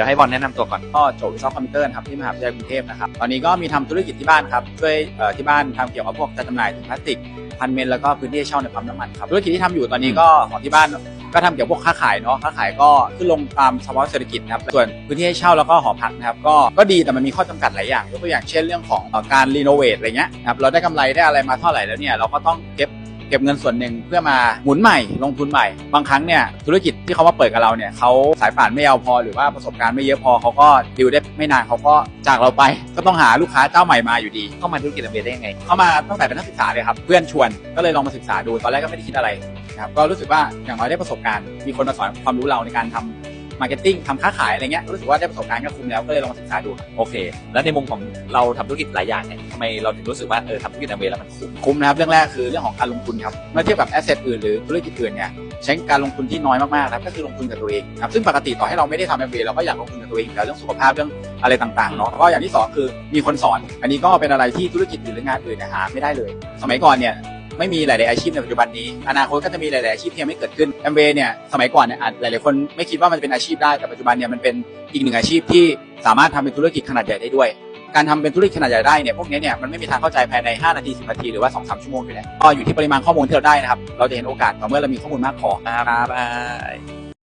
เดี๋ยวให้บอลแนะนำตัวก่อนก็จบวิศวะคอมพิวเตอร์ครับที่มหาวิทยาลัยกรุงเทพนะครับตอนนี้ก็มีทำธุรกิจที่บ้านครับช่วยที่บ้านทำเกี่ยวกับพวกจัดจำหน่ายถุงพลาสติกพันเมนแล้วก็พื้นที่ให้เช่าในปั๊มน้ำมันครับธุรกิจที่ทำอยู่ตอนนี้ก็ของที่บ้านก็ทำเกี่ยวกับพวกค้าขายเนาะค้าขายก็ขึ้นลงตามสภาวะเศรษฐกิจนะครับส่วนพื้นที่ให้เช่าแล้วก็หอพักนะครับก็ก็ดีแต่มันมีข้อจำกัดหลายอย่างยกตัวอย่างเช่นเรื่องของการรีโนเวทอะไรเงี้ยนะครับเราได้กำไรได้อะไรมาเท่าไหร่แล้วเนี่ยเราก็ต้องเก็บ เก็บเงินส่วนหนึ่งเพื่อมาหมุนใหม่ ลงทุนใหม่ บางครั้งเนี่ยธุรกิจที่เขามาเปิดกับเราเนี่ยเขาสายป่านไม่เอาพอหรือว่าประสบการณ์ไม่เยอะพอเขาก็ดิวได้ไม่นานเขาก็จากเราไป ก็ต้องหาลูกค้าเจ้าใหม่มาอยู่ดี เข้ามาธุรกิจอเมได้ยังไง เข้ามาตั้งแต่เป็นนักศึกษาเลยครับเพื่อนชวนก็เลยลองมาศึกษาดูตอนแรกก็ไม่ได้คิดอะไรนะครับก็รู้สึกว่าอย่างน้อยได้ประสบการณ์มีคนมาสอนความรู้เราในการทำ มาร์เก็ตติ้งทำค้าขายอะไรเงี้ยรู้สึกว่าได้ประสบการณ์ก็คุ้มแล้วก็เลยลองมาศึกษาดูโอเค แล้วในมุมของเราทำธุรกิจหลายอย่างเนี่ยทำไมเราถึงรู้สึกว่าเออทำธุรกิจอเมแล้วมันคุ้มคุ้มนะครับเรื่องแรกคือเรื่องของการลงทุนครับเมื่อเทียบกับแอสเซทอื่นหรือธุรกิจอื่นเนี่ยใช้การลงทุนที่น้อยมากๆนะครับก็คือลงทุนกับตัวเองครับซึ่งปกติต่อให้เราไม่ได้ทำแอมเเราก็อยากลงทุนกับตัวเองอยู่แล้วเรื่องสุขภาพเรื่องอะไรต่างๆเนาะก็อย่างที่สองคือมีคนสอน อันนี้ก็เป็นอะไรที่ธุรกิจอื่นหรืองานอื่นเนี่ยหาไม่ได้เลย สมัยก่อนเนี่ย ไม่มีหลาย ๆ อาชีพในปัจจุบันนี้ อนาคตก็จะมีหลาย ๆ อาชีพที่ยังไม่เกิดขึ้นแอมเบเนี่ยสมัยก่อนเนี่ยอาจหลาย ๆ คนไม่คิดว่ามันจะเป็นอาชีพได้แต่ปัจจุบันเนี่ยมันเป็นอีกหนึ่งอาชีพที่สามารถทำเป็นธุรกิจขนาดใหญ่ได้ด้วย การทำเป็นธุรกิจขนาดใหญ่ได้เนี่ยพวกนี้เนี่ยมันไม่มีทางเข้าใจภายใน 5 นาที 10 นาทีหรือว่า 2-3 ชั่วโมงอยู่แล้วก็อยู่ที่ปริมาณข้อมูลที่เราได้นะครับเราจะเห็นโอกาสต่อเมื่อเรามีข้อมูลมากพอครับ